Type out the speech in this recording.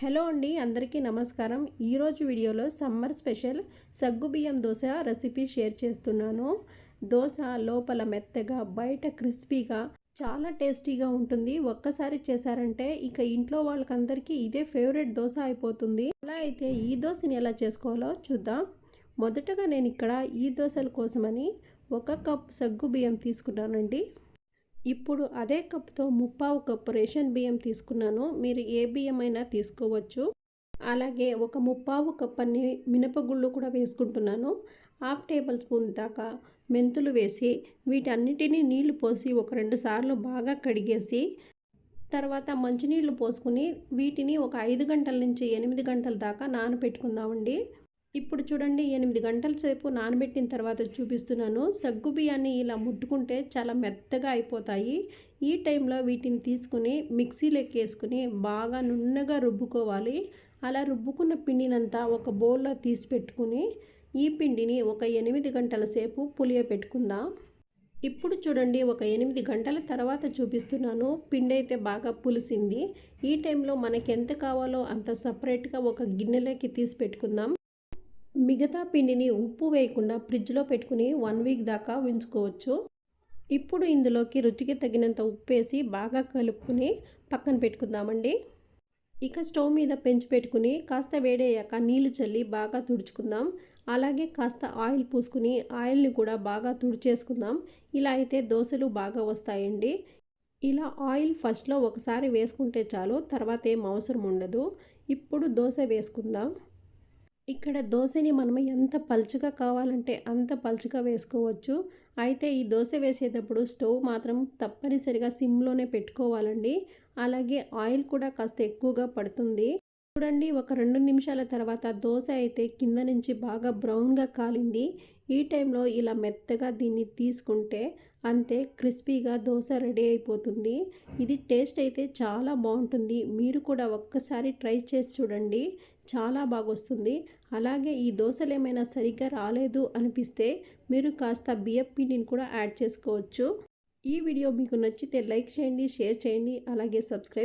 Hello అండి అందరికీ నమస్కారం. ఈరోజు వీడియోలో సమ్మర్ స్పెషల్ సగ్గుబియ్యం దోశ రెసిపీ షేర్ చేస్తున్నాను. దోశ లోపల మెత్తగా బయట క్రిస్పీగా చాలా టేస్టీగా ఉంటుంది. ఒక్కసారి చేశారంటే ఇక ఇంట్లో వాళ్ళకందరికీ ఇదే ఫేవరెట్ దోశ అయిపోతుంది. అలా అయితే ఈ దోశని ఎలా చేసుకోవాలో చూద్దాం. మొదటగా నేను ఇక్కడ ఈ దోశల కోసమని ఒక కప్ సగ్గు బియ్యం తీసుకున్నానండి. ఇప్పుడు అదే కప్తో ముప్పావు కప్పు రేషన్ బియ్యం తీసుకున్నాను. మీరు ఏ బియ్యం అయినా తీసుకోవచ్చు. అలాగే ఒక ముప్పావు కప్పని మినపగుళ్ళు కూడా వేసుకుంటున్నాను. హాఫ్ టేబుల్ స్పూన్ దాకా మెంతులు వేసి వీటన్నిటినీ నీళ్ళు పోసి ఒక రెండు సార్లు బాగా కడిగేసి తర్వాత మంచినీళ్ళు పోసుకుని వీటిని ఒక ఐదు గంటల నుంచి ఎనిమిది గంటల దాకా నానబెట్టుకుందామండి. ఇప్పుడు చూడండి ఎనిమిది గంటల సేపు నానబెట్టిన తర్వాత చూపిస్తున్నాను. సగ్గు బియ్యాన్ని ఇలా ముట్టుకుంటే చాలా మెత్తగా అయిపోతాయి. ఈ టైంలో వీటిని తీసుకుని మిక్సీలోకి వేసుకుని బాగా నున్నగా రుబ్బుకోవాలి. అలా రుబ్బుకున్న పిండినంతా ఒక బౌల్లో తీసి పెట్టుకుని ఈ పిండిని ఒక ఎనిమిది గంటల సేపు పులియబెట్టుకుందాం ఇప్పుడు చూడండి ఒక ఎనిమిది గంటల తర్వాత చూపిస్తున్నాను. పిండి అయితే బాగా పులిసింది. ఈ టైంలో మనకి ఎంత కావాలో అంత సపరేట్గా ఒక గిన్నెలోకి తీసి పెట్టుకుందాం. మిగతా పిండిని ఉప్పు వేయకుండా ఫ్రిడ్జ్లో పెట్టుకుని వన్ వీక్ దాకా ఉంచుకోవచ్చు. ఇప్పుడు ఇందులోకి రుచికి తగినంత ఉప్పు వేసి బాగా కలుపుకుని పక్కన పెట్టుకుందామండి. ఇక స్టవ్ మీద పెంచి పెట్టుకుని కాస్త వేడయ్యాక నీళ్ళు చల్లి బాగా తుడుచుకుందాం. అలాగే కాస్త ఆయిల్ పూసుకుని ఆయిల్ని కూడా బాగా తుడిచేసుకుందాం. ఇలా అయితే దోశలు బాగా వస్తాయండి. ఇలా ఆయిల్ ఫస్ట్లో ఒకసారి వేసుకుంటే చాలు తర్వాత ఏం అవసరం ఉండదు. ఇప్పుడు దోశ వేసుకుందాం. ఇక్కడ దోశని మనం ఎంత పలుచగా కావాలంటే అంత పలుచగా వేసుకోవచ్చు. అయితే ఈ దోశ వేసేటప్పుడు స్టవ్ మాత్రం తప్పనిసరిగా సిమ్లోనే పెట్టుకోవాలండి. అలాగే ఆయిల్ కూడా కాస్త ఎక్కువగా పడుతుంది. చూడండి ఒక రెండు నిమిషాల తర్వాత దోశ అయితే కింద నుంచి బాగా బ్రౌన్గా కాలింది. ఈ టైంలో ఇలా మెత్తగా దీన్ని తీసుకుంటే అంతే క్రిస్పీగా దోశ రెడీ అయిపోతుంది. ఇది టేస్ట్ అయితే చాలా బాగుంటుంది. మీరు కూడా ఒక్కసారి ట్రై చేసి చూడండి. చాలా బాగొస్తుంది. అలాగే ఈ దోశలు ఏమైనా సరిగ్గా రాలేదు అనిపిస్తే మీరు కాస్త బియ్యం పిండిని కూడా యాడ్ చేసుకోవచ్చు. ఈ వీడియో మీకు నచ్చితే లైక్ చేయండి షేర్ చేయండి అలాగే సబ్స్క్రైబ్